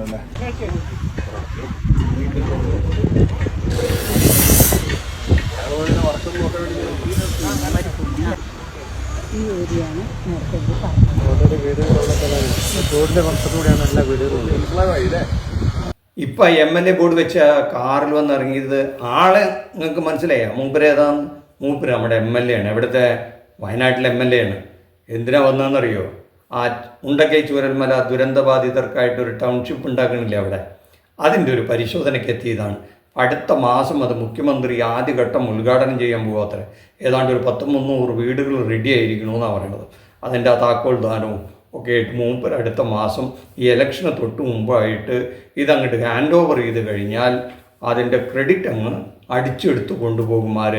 തോന്നുന്നല്ലേ ഈ M L A board വെച്ച കാറിൽ വന്ന് ഇറങ്ങിയത് ആളെ നിങ്ങൾക്ക് മനസ്സിലായ? മൂപ്പര് ഏതാന്ന് മൂപ്പര് നമ്മുടെ എം എൽ എ ആണ്. ഇവിടുത്തെ വയനാട്ടിലെ എം എൽ എ ആണ്. എന്തിനാ വന്നതെന്നറിയോ? ആ ഉണ്ടക്കൈ ചൂരൽമല ദുരന്തബാധിതർക്കായിട്ട് ഒരു ടൗൺഷിപ്പ് ഉണ്ടാക്കണില്ലേ അവിടെ. അതിന്റെ ഒരു പരിശോധനയ്ക്ക് എത്തിയതാണ്. അടുത്ത മാസം അത് മുഖ്യമന്ത്രി ആദ്യഘട്ടം ഉദ്ഘാടനം ചെയ്യാൻ പോകാത്ര ഏതാണ്ട് ഒരു പത്ത് മുന്നൂറ് വീടുകൾ റെഡി ആയിരിക്കണമെന്നാണ് പറയുന്നത് അതിന്റെ ആ താക്കോൽ ദാനവും ഒക്കെ ആയിട്ട് മുമ്പ് അടുത്ത മാസം ഈ ഇലക്ഷന് തൊട്ട് മുമ്പായിട്ട് ഇതങ്ങോട്ട് ഹാൻഡ് ഓവർ ചെയ്ത് കഴിഞ്ഞാൽ അതിന്റെ ക്രെഡിറ്റ് അങ്ങ് അടിച്ചെടുത്ത് കൊണ്ടുപോകുമാർ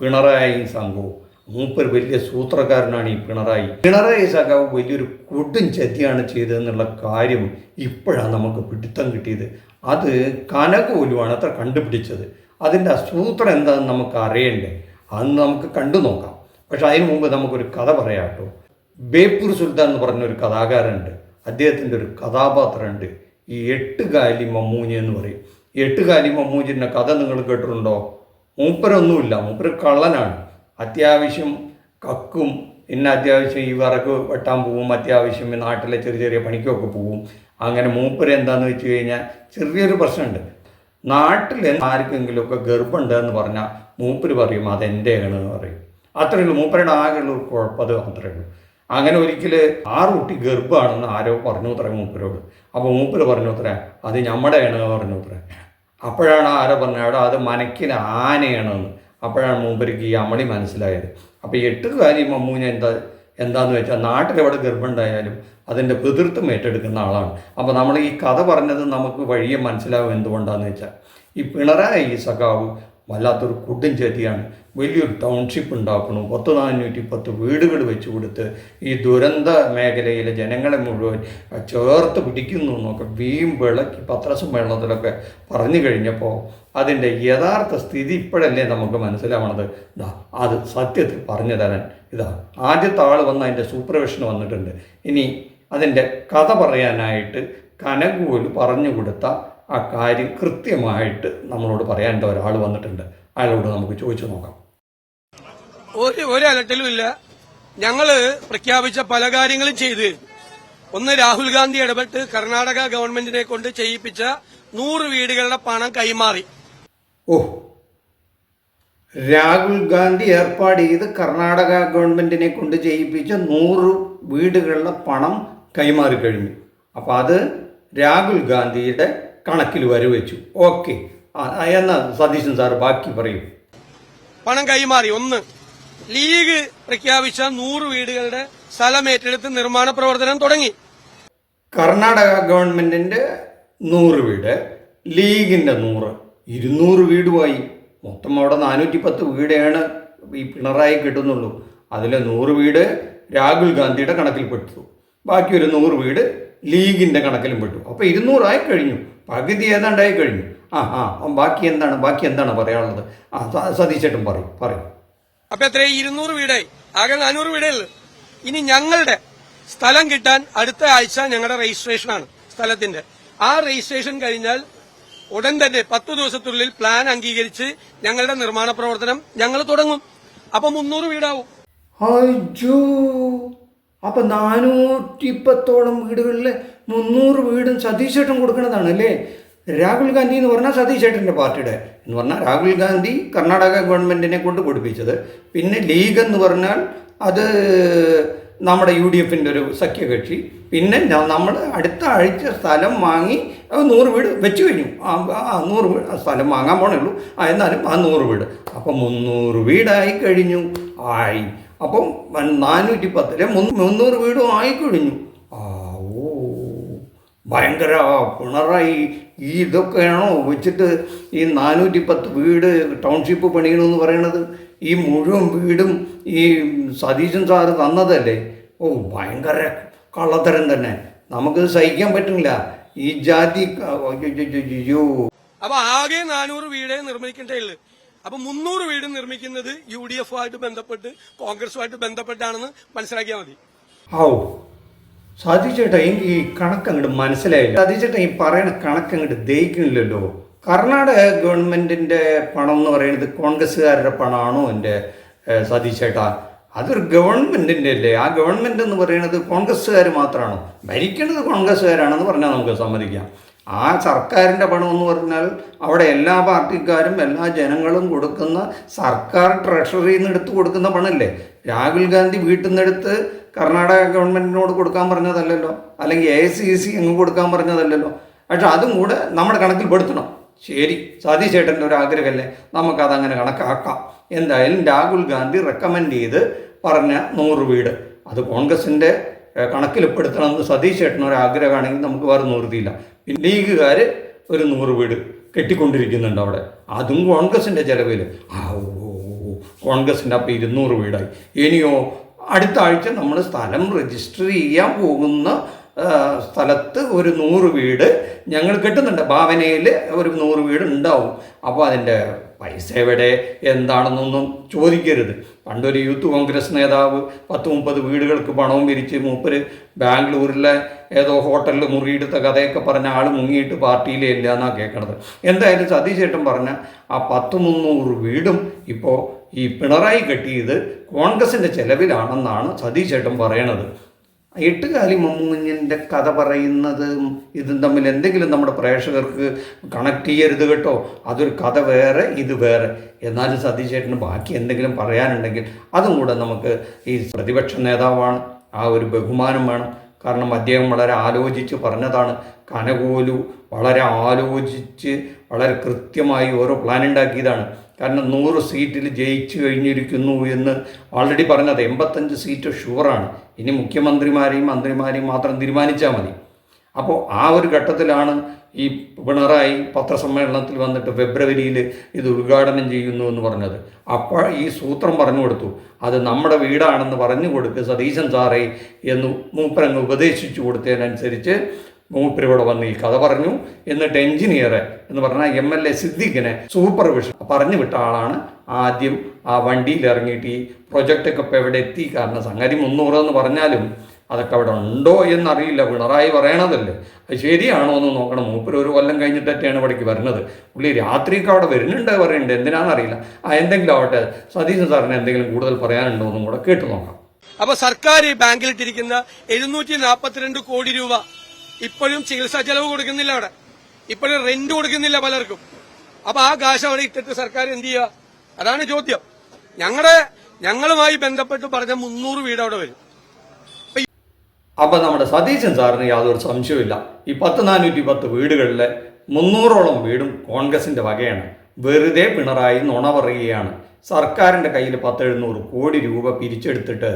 പിണറായി സംഘവും. മൂപ്പർ വലിയ സൂത്രക്കാരനാണ് ഈ പിണറായി. പിണറായി സഖാവ് വലിയൊരു കൊടും ചതിയാണ് ചെയ്തതെന്നുള്ള കാര്യം ഇപ്പോഴാണ് നമുക്ക് പിടുത്തം കിട്ടിയത്. അത് കനകോലുമാണ് അത്ര കണ്ടുപിടിച്ചത്. അതിന്റെ സൂത്രം എന്താണെന്ന് നമുക്ക് അറിയണ്ടേ? അന്ന് നമുക്ക് കണ്ടു നോക്കാം. പക്ഷെ അതിനു മുമ്പ് നമുക്കൊരു കഥ പറയാം കേട്ടോ. ബേപ്പൂർ സുൽത്താൻ എന്ന് പറഞ്ഞൊരു കഥാകാരനുണ്ട്. അദ്ദേഹത്തിന്റെ ഒരു കഥാപാത്രമുണ്ട്. ഈ എട്ടുകാലി മമ്മൂഞ്ഞ എന്ന് പറയും. എട്ട് എട്ടുകാലി മമ്മൂഞ്ഞിന്റെ കഥ നിങ്ങൾ കേട്ടിട്ടുണ്ടോ? മൂപ്പരൊന്നുമില്ല. മൂപ്പര് കള്ളനാണ്. അത്യാവശ്യം കക്കും പിന്നെ അത്യാവശ്യം ഈ വിറക് വെട്ടാൻ പോവും അത്യാവശ്യം നാട്ടിലെ ചെറിയ ചെറിയ പണിക്കൊക്കെ പോവും. അങ്ങനെ മൂപ്പര് എന്താന്ന് വെച്ച് കഴിഞ്ഞാൽ ചെറിയൊരു പ്രശ്നമുണ്ട്. നാട്ടിൽ ആർക്കെങ്കിലുമൊക്കെ ഗർഭമുണ്ട് എന്ന് പറഞ്ഞാൽ മൂപ്പര് പറയും അതെന്റെയാണ് എന്ന് പറയും. അത്രയേ ഉള്ളൂ. മൂപ്പരുടെ ആകെയുള്ള ഒരു കുഴപ്പം അത് ഉള്ളൂ. അങ്ങനെ ഒരിക്കൽ ആറ് കുട്ടി ഗർഭമാണെന്ന് ആരോ പറഞ്ഞു അത്ര മൂപ്പരോട്. അപ്പോൾ മൂപ്പര് പറഞ്ഞു അത്ര അത് നമ്മുടെയാണ് പറഞ്ഞു അത്ര. അപ്പോഴാണ് ആരോ പറഞ്ഞത് അവിടെ അത് മനക്കിന് ആനയാണെന്ന്. അപ്പോഴാണ് മൂപ്പർക്ക് ഈ അമളി മനസ്സിലായത്. അപ്പോൾ എട്ട് കാര്യം മമ്മൂഞ്ഞ എന്താ എന്താന്ന് വെച്ചാൽ നാട്ടിലെവിടെ ഗർഭമുണ്ടായാലും അതിന്റെ പിതൃത്വം ഏറ്റെടുക്കുന്ന ആളാണ്. അപ്പോൾ നമ്മൾ ഈ കഥ പറഞ്ഞത് നമുക്ക് വഴിയെ മനസ്സിലാവും എന്തുകൊണ്ടാന്ന് വെച്ചാൽ ഈ പിണറായി ഈ സഖാവ് വല്ലാത്തൊരു കൊടും ചെത്തിയാണ് വലിയൊരു ടൗൺഷിപ്പ് ഉണ്ടാക്കണം. പത്ത് നാനൂറ്റി പത്ത് വീടുകൾ വെച്ച് കൊടുത്ത് ഈ ദുരന്ത മേഖലയിലെ ജനങ്ങളെ മുഴുവൻ ചേർത്ത് പിടിക്കുന്നു എന്നൊക്കെ വീം വിളക്കി പത്രസമ്മേളനത്തിലൊക്കെ പറഞ്ഞു കഴിഞ്ഞപ്പോൾ അതിന്റെ യഥാർത്ഥ സ്ഥിതി ഇപ്പോഴല്ലേ നമുക്ക് മനസ്സിലാവണത്. ഇതാ അത് സത്യത്തിൽ പറഞ്ഞു തരാൻ ഇതാ ആദ്യത്തെ ആൾ വന്ന് അതിന്റെ സൂപ്പർവിഷൻ വന്നിട്ടുണ്ട്. ഇനി അതിന്റെ കഥ പറയാനായിട്ട് കനകൂൽ പറഞ്ഞു കൊടുത്ത ആ കാര്യം കൃത്യമായിട്ട് നമ്മളോട് പറയാൻ ഒരാൾ വന്നിട്ടുണ്ട്. അയാളോട് നമുക്ക് ചോദിച്ചു നോക്കാം. ഒരു ഒരു അലട്ടലുമില്ല ഞങ്ങൾ പ്രഖ്യാപിച്ച പല കാര്യങ്ങളും ചെയ്ത് ഒന്ന് രാഹുൽ ഗാന്ധി ഇടപെട്ട് കർണാടക ഗവൺമെന്റിനെ കൊണ്ട് ചെയ്യിപ്പിച്ച നൂറ് വീടുകളുടെ പണം കൈമാറി. ഓ രാഹുൽ ഗാന്ധി ഏർപ്പാട് ചെയ്ത് കർണാടക ഗവൺമെന്റിനെ കൊണ്ട് ചെയ്യിപ്പിച്ച നൂറ് വീടുകളുടെ പണം കൈമാറി കഴിഞ്ഞു. അപ്പോൾ അത് രാഹുൽ ഗാന്ധിയുടെ കണക്കിൽ വരവെച്ചു. ഓക്കെ. എന്നാ സതീശൻ സാർ ബാക്കി പറയൂ. പണം കൈമാറി. ഒന്ന് ലീഗ് പ്രഖ്യാപിച്ച നൂറ് വീടുകളുടെ സ്ഥലം ഏറ്റെടുത്ത് നിർമ്മാണ പ്രവർത്തനം തുടങ്ങി. കർണാടക ഗവൺമെന്റിന്റെ നൂറ് വീട് ലീഗിന്റെ നൂറ് ഇരുന്നൂറ് വീടുമായി. മൊത്തം അവിടെ നാനൂറ്റി പത്ത് വീടാണ് ഈ പിണറായി കിട്ടുന്നുള്ളൂ. അതിലെ നൂറ് വീട് രാഹുൽ ഗാന്ധിയുടെ കണക്കിൽ പെട്ടു. ബാക്കി ഒരു നൂറ് വീട് ലീഗിന്റെ കണക്കിലും പെട്ടു. അപ്പോൾ ഇരുന്നൂറായി കഴിഞ്ഞു. പകുതി ഏതാണ്ടായി കഴിഞ്ഞു. ആ ആ ബാക്കി എന്താണ് ബാക്കി എന്താണ് പറയാനുള്ളത്? ആ സതീശേട്ടും പറയും പറയും. അപ്പൊ എത്ര ഇരുന്നൂറ് വീടായി ആകെ നാനൂറ് വീടേ ഉള്ളു. ഇനി ഞങ്ങളുടെ സ്ഥലം കിട്ടാൻ അടുത്ത ആഴ്ച ഞങ്ങളുടെ രജിസ്ട്രേഷൻ ആണ് സ്ഥലത്തിന്റെ. ആ രജിസ്ട്രേഷൻ കഴിഞ്ഞാൽ ഉടൻ തന്നെ പത്ത് ദിവസത്തിനുള്ളിൽ പ്ലാൻ അംഗീകരിച്ച് ഞങ്ങളുടെ നിർമ്മാണ പ്രവർത്തനം ഞങ്ങൾ തുടങ്ങും. അപ്പൊ മുന്നൂറ് വീടാവും. അയ്യോ. അപ്പൊ നാനൂറ്റി പത്തോളം വീടുകളിൽ മുന്നൂറ് വീടും സതീശേട്ടൻ കൊടുക്കുന്നതാണ് അല്ലേ രാഹുൽ ഗാന്ധി എന്ന് പറഞ്ഞാൽ സതീശേട്ടന്റെ പാർട്ടിയുടെ. എന്ന് പറഞ്ഞാൽ രാഹുൽ ഗാന്ധി കർണാടക ഗവൺമെന്റിനെ കൊണ്ട് കൊടുപ്പിച്ചത് പിന്നെ ലീഗ് എന്ന് പറഞ്ഞാൽ അത് നമ്മുടെ യു ഡി എഫിന്റെ ഒരു സഖ്യകക്ഷി. പിന്നെ നമ്മൾ അടുത്ത ആഴ്ച സ്ഥലം വാങ്ങി നൂറ് വീട് വെച്ച് കഴിഞ്ഞു. ആ നൂറ് വീട് സ്ഥലം വാങ്ങാൻ പോണേ ഉള്ളൂ. എന്നാലും ആ നൂറ് വീട്. അപ്പം മുന്നൂറ് വീടായി കഴിഞ്ഞു. ആയി. അപ്പം നാനൂറ്റി പത്തിലെ മുന്നൂറ് വീടും ആയി കഴിഞ്ഞു. ഭയങ്കര പിണറായി. ഈ ഇതൊക്കെയാണോ വെച്ചിട്ട് ഈ നാനൂറ്റി പത്ത് വീട് ടൗൺഷിപ്പ് പണിയണമെന്ന് പറയണത്? ഈ മുഴുവൻ വീടും ഈ സതീശൻ സാറ് തന്നതല്ലേ? ഓ ഭയങ്കര കള്ളത്തരം തന്നെ. നമുക്കിത് സഹിക്കാൻ പറ്റില്ല. ഈ ജാതി അയ്യോ അപ്പൊ ആകെ നാനൂറ് വീടേ നിർമ്മിക്കണ്ടേ ഉള്ളു. അപ്പൊ മുന്നൂറ് വീട് നിർമ്മിക്കുന്നത് യു ഡി എഫുമായിട്ട് ബന്ധപ്പെട്ട് കോൺഗ്രസുമായിട്ട് ബന്ധപ്പെട്ടാണെന്ന് മനസ്സിലാക്കിയാൽ മതി. ഔ സതീശേട്ടാ എനിക്ക് ഈ കണക്ക് അങ്ങോട്ട് മനസ്സിലായില്ല. സതീശേട്ടാ ഈ പറയുന്ന കണക്ക് അങ്ങോട്ട് ദഹിക്കണില്ലല്ലോ കർണാടക ഗവൺമെന്റിന്റെ പണം എന്ന് പറയുന്നത് കോൺഗ്രസ്സുകാരുടെ പണമാണോ എന്റെ ഏഹ്, ചേട്ടാ അതൊരു ഗവൺമെന്റിന്റെ അല്ലേ ആ ഗവൺമെന്റ് എന്ന് പറയുന്നത് കോൺഗ്രസ്സുകാർ മാത്രമാണോ ഭരിക്കുന്നത് കോൺഗ്രസ്സുകാരാണെന്ന് പറഞ്ഞാൽ നമുക്ക് സമ്മതിക്കാം. ആ സർക്കാരിന്റെ എന്ന് പറഞ്ഞാൽ അവിടെ എല്ലാ പാർട്ടിക്കാരും എല്ലാ ജനങ്ങളും കൊടുക്കുന്ന സർക്കാർ ട്രഷറിയിൽ നിന്ന് എടുത്ത് കൊടുക്കുന്ന പണമല്ലേ രാഹുൽ ഗാന്ധി വീട്ടിൽ നിന്നെടുത്ത് കർണാടക ഗവൺമെന്റിനോട് കൊടുക്കാൻ പറഞ്ഞതല്ലല്ലോ? അല്ലെങ്കിൽ എ സി സി അങ്ങ് കൊടുക്കാൻ പറഞ്ഞതല്ലല്ലോ? പക്ഷെ അതും കൂടെ നമ്മുടെ കണക്കിൽ പെടുത്തണം. ശരി സതീഷ് ചേട്ടന്റെ ഒരു ആഗ്രഹമല്ലേ? നമുക്കതങ്ങനെ കണക്കാക്കാം. എന്തായാലും രാഹുൽ ഗാന്ധി റെക്കമെൻഡ് ചെയ്ത് പറഞ്ഞ നൂറ് വീട്. അത് കോൺഗ്രസിന്റെ കണക്കിൽപ്പെടുത്തണമെന്ന് സതീഷ് ചേട്ടന് ഒരു ആഗ്രഹമാണെങ്കിൽ നമുക്ക് വേറെ നിവൃത്തിയില്ല. ലീഗുകാർ ഒരു നൂറ് വീട് കെട്ടിക്കൊണ്ടിരിക്കുന്നുണ്ട് അവിടെ. അതും കോൺഗ്രസിന്റെ ചിലവിൽ ആ കോൺഗ്രസിന്റെ അപ്പം ഇരുന്നൂറ് വീടായി. ഇനിയോ അടുത്ത ആഴ്ച നമ്മൾ സ്ഥലം രജിസ്റ്റർ ചെയ്യാൻ പോകുന്ന സ്ഥലത്ത് ഒരു നൂറ് വീട് ഞങ്ങൾ കിട്ടുന്നുണ്ട്. ഭാവനയിൽ ഒരു നൂറ് വീട് ഉണ്ടാവും അപ്പോൾ അതിന്റെ പൈസ എവിടെ? എന്താണെന്നൊന്നും ചോദിക്കരുത്. പണ്ടൊരു യൂത്ത് കോൺഗ്രസ് നേതാവ് പത്ത് മുപ്പത് വീടുകൾക്ക് പണവും പിരിച്ച് മൂപ്പര് ബാംഗ്ലൂരിലെ ഏതോ ഹോട്ടലിൽ മുറിയെടുത്ത കഥയൊക്കെ പറഞ്ഞ ആൾ മുങ്ങിയിട്ട് പാർട്ടിയിലേ ഇല്ല എന്നാണ് കേൾക്കണത് എന്തായാലും സതീശേട്ടൻ പറഞ്ഞ ആ പത്ത് മുന്നൂറ് വീടും ഇപ്പോൾ ഈ പിണറായി കെട്ടിയത് കോൺഗ്രസിന്റെ ചെലവിലാണെന്നാണ് സതീശേട്ടൻ പറയണത്. എട്ടുകാലി മമ്മൂഞ്ഞിന്റെ കഥ പറയുന്നതും ഇതും തമ്മിൽ എന്തെങ്കിലും നമ്മുടെ പ്രേക്ഷകർക്ക് കണക്ട് ചെയ്യരുത് കേട്ടോ. അതൊരു കഥ വേറെ ഇത് വേറെ. എന്നാലും സതീശേട്ടന് ബാക്കി എന്തെങ്കിലും പറയാനുണ്ടെങ്കിൽ അതും കൂടെ നമുക്ക് ഈ പ്രതിപക്ഷ നേതാവാണ് ആ ഒരു ബഹുമാനം വേണം. കാരണം അദ്ദേഹം വളരെ ആലോചിച്ച് പറഞ്ഞതാണ് കനകോലു വളരെ ആലോചിച്ച് വളരെ കൃത്യമായി ഓരോ പ്ലാൻ ഉണ്ടാക്കിയതാണ്. കാരണം നൂറ് സീറ്റിൽ ജയിച്ചു കഴിഞ്ഞിരിക്കുന്നു എന്ന് ഓൾറെഡി പറഞ്ഞത് എൺപത്തഞ്ച് സീറ്റ് ഷുവറാണ് ഇനി മുഖ്യമന്ത്രിമാരെയും മന്ത്രിമാരെയും മാത്രം തീരുമാനിച്ചാൽ മതി. അപ്പോൾ ആ ഒരു ഘട്ടത്തിലാണ് ഈ പിണറായി പത്രസമ്മേളനത്തിൽ വന്നിട്ട് ഫെബ്രുവരിയിൽ ഇത് ഉദ്ഘാടനം ചെയ്യുന്നു എന്ന് പറഞ്ഞത്. അപ്പോൾ ഈ സൂത്രം പറഞ്ഞു കൊടുത്തു. അത് നമ്മുടെ വീടാണെന്ന് പറഞ്ഞു കൊടുക്കുക സതീശൻ സാറേ എന്ന് മൂപ്പരങ്ങ് ഉപദേശിച്ചു കൊടുത്തതിനനുസരിച്ച് മൂപ്പര് ഇവിടെ വന്ന് ഈ കഥ പറഞ്ഞു. എന്നിട്ട് എഞ്ചിനീയർ എന്ന് പറഞ്ഞാൽ എം എൽ എ സിദ്ദിഖിനെ സൂപ്പർവിഷൻ പറഞ്ഞു വിട്ട ആളാണ് ആദ്യം ആ വണ്ടിയിൽ ഇറങ്ങിയിട്ട് ഈ പ്രൊജക്റ്റൊക്കെ ഇപ്പോൾ എവിടെ എത്തി? കാരണം സംഗതി മുന്നൂറ് എന്ന് പറഞ്ഞാലും അതൊക്കെ അവിടെ ഉണ്ടോ എന്നറിയില്ല. പിണറായി പറയണതല്ലേ. അത് ശരിയാണോ എന്ന് നോക്കണം. മൂപ്പര് ഒരു കൊല്ലം കഴിഞ്ഞിട്ടൊക്കെയാണ് ഇവിടേക്ക് വരുന്നത്. പുള്ളി രാത്രിയൊക്കെ അവിടെ വരുന്നുണ്ട് പറയുന്നുണ്ട് എന്തിനാണെന്നറിയില്ല ആ എന്തെങ്കിലും ആവട്ടെ. സതീശൻ സാറിന് എന്തെങ്കിലും കൂടുതൽ പറയാനുണ്ടോ എന്നും കൂടെ കേട്ടു നോക്കാം. അപ്പൊ സർക്കാർ ഈ ബാങ്കിലിട്ടിരിക്കുന്ന എഴുന്നൂറ്റി നാൽപ്പത്തിരണ്ട് കോടി രൂപ ഇപ്പോഴും ചികിത്സാ ചെലവ് കൊടുക്കുന്നില്ല അവിടെ. ഇപ്പോഴും റെന്റ് കൊടുക്കുന്നില്ല പലർക്കും. അപ്പൊ ആ കാശ് അവിടെ ഇട്ടിട്ട് സർക്കാർ എന്ത് ചെയ്യുക? അതാണ് ചോദ്യം. ഞങ്ങളുടെ ഞങ്ങളുമായി ബന്ധപ്പെട്ട് പറഞ്ഞ മുന്നൂറ് വീട് അവിടെ വരും. അപ്പൊ നമ്മുടെ സതീശൻ സാറിന് യാതൊരു സംശയമില്ല ഈ പത്ത് നാനൂറ്റി പത്ത് വീടുകളിലെ മുന്നൂറോളം വീടും കോൺഗ്രസിന്റെ വകയാണ്. വെറുതെ പിണറായി നുണ പറയുകയാണ്. സർക്കാരിന്റെ കയ്യിൽ പത്ത് എഴുന്നൂറ് കോടി രൂപ പിരിച്ചെടുത്തിട്ട്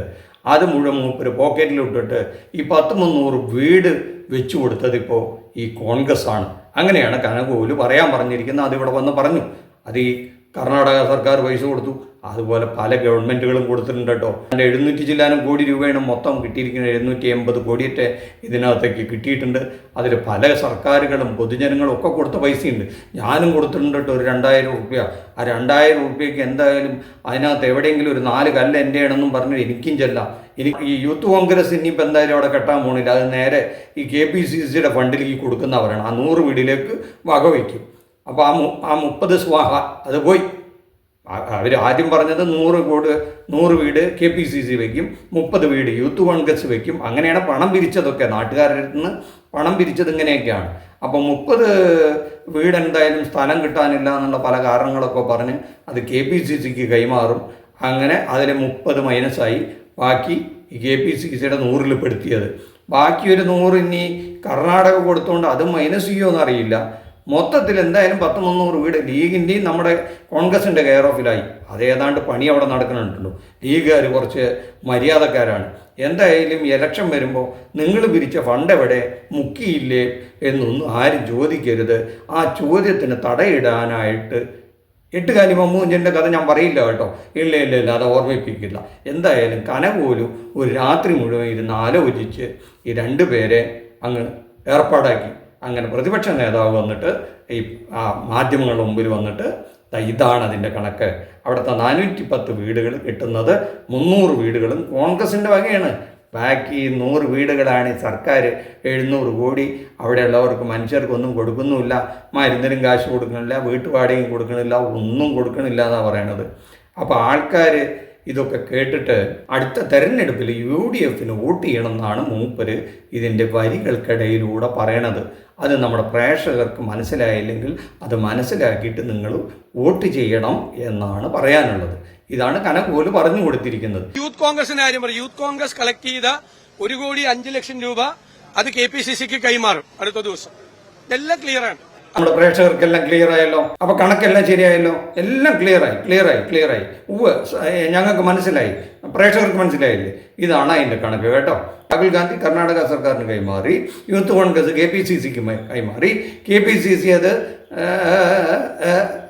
അത് മുഴുവൻ മൂപ്പര് പോക്കറ്റിലിട്ടിട്ട് ഈ പത്ത് മുന്നൂറ് വീട് വെച്ചു കൊടുത്തത് ഇപ്പോൾ ഈ കോൺഗ്രസ് ആണ്. അങ്ങനെയാണ് കനകോൽ പറയാൻ പറഞ്ഞിരിക്കുന്നത്. അതിവിടെ വന്ന് പറഞ്ഞു. അത് ഈ കർണാടക സർക്കാർ പൈസ കൊടുത്തു. അതുപോലെ പല ഗവൺമെന്റുകളും കൊടുത്തിട്ടുണ്ട് കേട്ടോ. അതിന്റെ എഴുന്നൂറ്റി ചില്ലാനും കോടി രൂപയാണ് മൊത്തം കിട്ടിയിരിക്കുന്നത്. എഴുന്നൂറ്റി എൺപത് കോടിയൊക്കെ ഇതിനകത്തേക്ക് കിട്ടിയിട്ടുണ്ട്. അതിൽ പല സർക്കാരുകളും പൊതുജനങ്ങളും ഒക്കെ കൊടുത്ത പൈസയുണ്ട്. ഞാനും കൊടുത്തിട്ടുണ്ട് കേട്ടോ ഒരു രണ്ടായിരം റുപ്യ ആ രണ്ടായിരം റുപ്യക്ക് എന്തായാലും അതിനകത്ത് എവിടെയെങ്കിലും ഒരു നാല് കല്ല് എന്റെ ആണെന്നും പറഞ്ഞ് എനിക്കും ചെല്ലാം. എനിക്ക് ഈ യൂത്ത് കോൺഗ്രസ് ഇനിയിപ്പോൾ എന്തായാലും അവിടെ കെട്ടാൻ പോണില്ല. അത് നേരെ ഈ കെ പി സി സിയുടെ ഫണ്ടിലേക്ക് കൊടുക്കുന്നവരാണ്. ആ നൂറ് വീടിലേക്ക് വകവയ്ക്കും. അപ്പോൾ ആ മു- ആ മുപ്പത് സ്വാഹ അത് പോയി. അവർ ആദ്യം പറഞ്ഞത് നൂറ് കോട് നൂറ് വീട് കെ പി സി സി വയ്ക്കും മുപ്പത് വീട് യൂത്ത് കോൺഗ്രസ് വയ്ക്കും അങ്ങനെയാണ് പണം പിരിച്ചതൊക്കെ. നാട്ടുകാരുടെ നിന്ന് പണം പിരിച്ചത് ഇങ്ങനെയൊക്കെയാണ്. അപ്പോൾ മുപ്പത് വീട് എന്തായാലും സ്ഥലം കിട്ടാനില്ല എന്നുള്ള പല കാരണങ്ങളൊക്കെ പറഞ്ഞ് അത് കെ പി സി സിക്ക് കൈമാറും. അങ്ങനെ അതിൽ മുപ്പത് മൈനസായി. ബാക്കി കെ പി സി സിയുടെ നൂറിൽ പെടുത്തിയത്. ബാക്കി ഒരു നൂറ് ഇനി കർണാടക കൊടുത്തുകൊണ്ട് അത് മൈനസ് ചെയ്യുമോ എന്നറിയില്ല. മൊത്തത്തിൽ എന്തായാലും പത്ത് മുന്നൂറ് വീട് ലീഗിന്റെയും നമ്മുടെ കോൺഗ്രസിന്റെ കെയർ ഓഫിലായി. അത് ഏതാണ്ട് പണി അവിടെ നടക്കുന്നുണ്ടല്ലോ. ലീഗുകാർ കുറച്ച് മര്യാദക്കാരാണ്. എന്തായാലും ഇലക്ഷൻ വരുമ്പോൾ നിങ്ങൾ പിരിച്ച ഫണ്ട് എവിടെ? മുക്കിയില്ലേ എന്നൊന്നും ആരും ചോദിക്കരുത്. ആ ചോദ്യത്തിന് തടയിടാനായിട്ട് എട്ടുകാലി മമ്മൂഞ്ചന്റെ കഥ ഞാൻ പറയില്ല കേട്ടോ. ഇല്ല ഇല്ല ഇല്ല അത് ഓർമ്മിപ്പിക്കില്ല. എന്തായാലും കന പോലും ഒരു രാത്രി മുഴുവൻ ഇരുന്ന് ആലോചിച്ച് ഈ രണ്ട് പേരെ അങ്ങ് ഏർപ്പാടാക്കി. അങ്ങനെ പ്രതിപക്ഷ നേതാവ് വന്നിട്ട് ഈ ആ മാധ്യമങ്ങളുടെ മുമ്പിൽ വന്നിട്ട് ഇതാണ് അതിന്റെ കണക്ക്. അവിടുത്തെ നാനൂറ്റി പത്ത് വീടുകൾ കിട്ടുന്നത് മുന്നൂറ് വീടുകളും കോൺഗ്രസിന്റെ വകയാണ്. ബാക്കി നൂറ് വീടുകളാണ് ഈ സർക്കാർ എഴുന്നൂറ് കോടി അവിടെയുള്ളവർക്ക് മനുഷ്യർക്കൊന്നും കൊടുക്കുന്നുമില്ല. മരുന്നിനും കാശ് കൊടുക്കണില്ല വീട്ടുപാടിയും കൊടുക്കണില്ല ഒന്നും കൊടുക്കണില്ല എന്നാണ് പറയണത്. അപ്പോൾ ആൾക്കാർ ഇതൊക്കെ കേട്ടിട്ട് അടുത്ത തെരഞ്ഞെടുപ്പിൽ യു ഡി എഫിന് വോട്ട് ചെയ്യണമെന്നാണ് മൂപ്പര് ഇതിന്റെ വരികൾക്കിടയിലൂടെ പറയണത്. അത് നമ്മുടെ പ്രേക്ഷകർക്ക് മനസ്സിലായില്ലെങ്കിൽ അത് മനസ്സിലാക്കിയിട്ട് നിങ്ങൾ വോട്ട് ചെയ്യണം എന്നാണ് പറയാനുള്ളത്. ഇതാണ് കനകോൽ പറഞ്ഞു കൊടുത്തിരിക്കുന്നത്. യൂത്ത് കോൺഗ്രസിന്റെ കാര്യം പറയും. യൂത്ത് കോൺഗ്രസ് കളക്ട് ചെയ്ത ഒരു കോടി അഞ്ച് ലക്ഷം രൂപ അത് കെ പി സി സിക്ക് കൈമാറും അടുത്ത ദിവസം. ഇതെല്ലാം ക്ലിയർ ആണ്. നമ്മുടെ പ്രേക്ഷകർക്കെല്ലാം ക്ലിയർ ആയല്ലോ. അപ്പൊ കണക്കെല്ലാം ശരിയായല്ലോ. എല്ലാം ക്ലിയർ ആയി ക്ലിയർ ആയി ക്ലിയർ ആയി. ഉവ് ഞങ്ങൾക്ക് മനസ്സിലായി. പ്രേക്ഷകർക്ക് മനസ്സിലായില്ലേ? ഇതാണ് അതിന്റെ കണക്ക് കേട്ടോ. രാഹുൽ ഗാന്ധി കർണാടക സർക്കാരിന് കൈമാറി youth Congress K P C സിക്ക് കൈമാറി. കെ പി സി സി അത്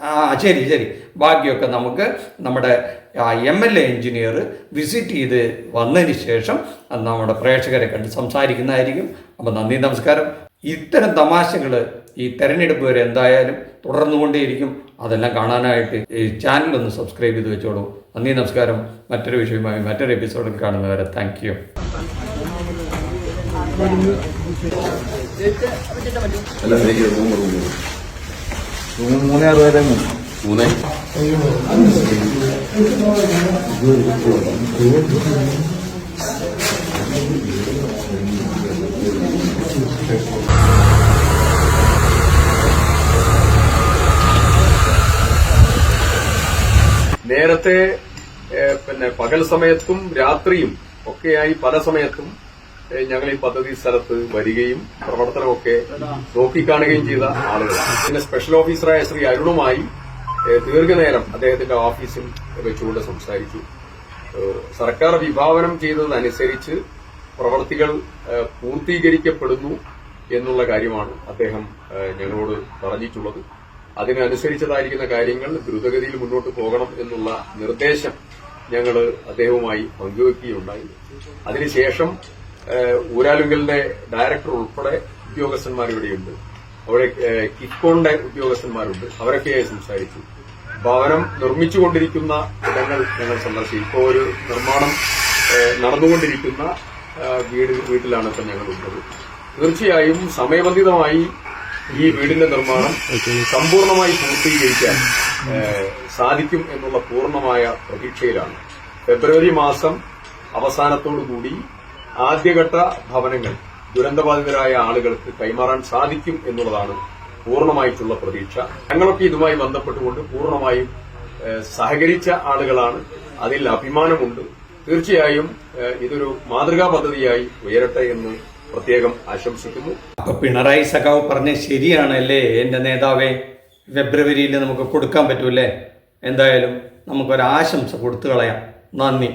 ആ ശരി ശരി. ബാക്കിയൊക്കെ നമുക്ക് നമ്മുടെ ആ M L A engineer visit ചെയ്ത് വന്നതിന് ശേഷം നമ്മുടെ പ്രേക്ഷകരെ കണ്ട് സംസാരിക്കുന്നതായിരിക്കും. അപ്പം നന്ദി നമസ്കാരം. ഇത്തരം തമാശകൾ ഈ തെരഞ്ഞെടുപ്പ് വരെ എന്തായാലും തുടർന്നുകൊണ്ടേയിരിക്കും അതെല്ലാം കാണാനായിട്ട് ഈ ചാനൽ ഒന്ന് സബ്സ്ക്രൈബ് ചെയ്ത് വെച്ചോളൂ. നന്ദി നമസ്കാരം. മറ്റൊരു വിഷയവുമായി മറ്റൊരു എപ്പിസോഡിൽ കാണുന്നവരെ താങ്ക് യു മൂന്നേ അറുപതേ മൂന്ന്? മൂന്നേ നേരത്തെ പിന്നെ പകൽ സമയത്തും രാത്രിയും ഒക്കെയായി പല സമയത്തും ഞങ്ങൾ ഈ പദ്ധതി സ്ഥലത്ത് വരികയും പ്രവർത്തനമൊക്കെ നോക്കിക്കാണുകയും ചെയ്ത ആളുകളാണ് പിന്നെ സ്പെഷ്യൽ ഓഫീസറായ ശ്രീ അരുണുമായി ദീർഘനേരം അദ്ദേഹത്തിന്റെ ഓഫീസിൽ വെച്ചുകൊണ്ട് സംസാരിച്ചു. സർക്കാർ വിഭാവനം ചെയ്തതനുസരിച്ച് പ്രവർത്തികൾ പൂർത്തീകരിക്കപ്പെടുന്നു. എന്നുള്ള കാര്യമാണ് അദ്ദേഹം ഞങ്ങളോട് പറഞ്ഞിട്ടുള്ളത്. അതിനനുസരിച്ചതായിരിക്കുന്ന കാര്യങ്ങൾ ദ്രുതഗതിയിൽ മുന്നോട്ട് പോകണം എന്നുള്ള നിർദ്ദേശം ഞങ്ങൾ അദ്ദേഹവുമായി പങ്കുവെക്കുകയുണ്ടായി. അതിനുശേഷം ഊരാലുങ്കലിന്റെ ഡയറക്ടർ ഉൾപ്പെടെ ഉദ്യോഗസ്ഥന്മാർ ഇവിടെയുണ്ട് അവിടെ കിക്കോണിന്റെ ഉദ്യോഗസ്ഥന്മാരുണ്ട്. അവരൊക്കെയായി സംസാരിച്ചു. ഭവനം നിർമ്മിച്ചുകൊണ്ടിരിക്കുന്ന ഇടങ്ങൾ ഞങ്ങൾ സന്ദർശിച്ചു. ഇപ്പോൾ ഒരു നിർമ്മാണം നടന്നുകൊണ്ടിരിക്കുന്ന വീട് വീട്ടിലാണ് ഇപ്പം ഞങ്ങളുള്ളത്. തീർച്ചയായും സമയബന്ധിതമായി ഈ വീടിന്റെ നിർമ്മാണം സമ്പൂർണമായി പൂർത്തീകരിക്കാൻ സാധിക്കും എന്നുള്ള പൂർണമായ പ്രതീക്ഷയിലാണ്. ഫെബ്രുവരി മാസം അവസാനത്തോടുകൂടി ആദ്യഘട്ട ഭവനങ്ങൾ ദുരന്തബാധിതരായ ആളുകൾക്ക് കൈമാറാൻ സാധിക്കും എന്നുള്ളതാണ് പൂർണമായിട്ടുള്ള പ്രതീക്ഷ. ഞങ്ങളൊക്കെ ഇതുമായി ബന്ധപ്പെട്ടുകൊണ്ട് പൂർണമായും സഹകരിച്ച ആളുകളാണ്. അതിൽ അഭിമാനമുണ്ട്. തീർച്ചയായും ഇതൊരു മാതൃകാ പദ്ധതിയായി ഉയരട്ടെ എന്ന് പ്രത്യേകം ആശംസിക്കുന്നു. അപ്പൊ പിണറായി സഖാവ് പറഞ്ഞ ശരിയാണ് അല്ലേ എന്റെ നേതാവേ ഫെബ്രുവരിയിൽ നമുക്ക് കൊടുക്കാൻ പറ്റൂലേ എന്തായാലും നമുക്കൊരാശംസ കൊടുത്തു കളയാം. നന്ദി.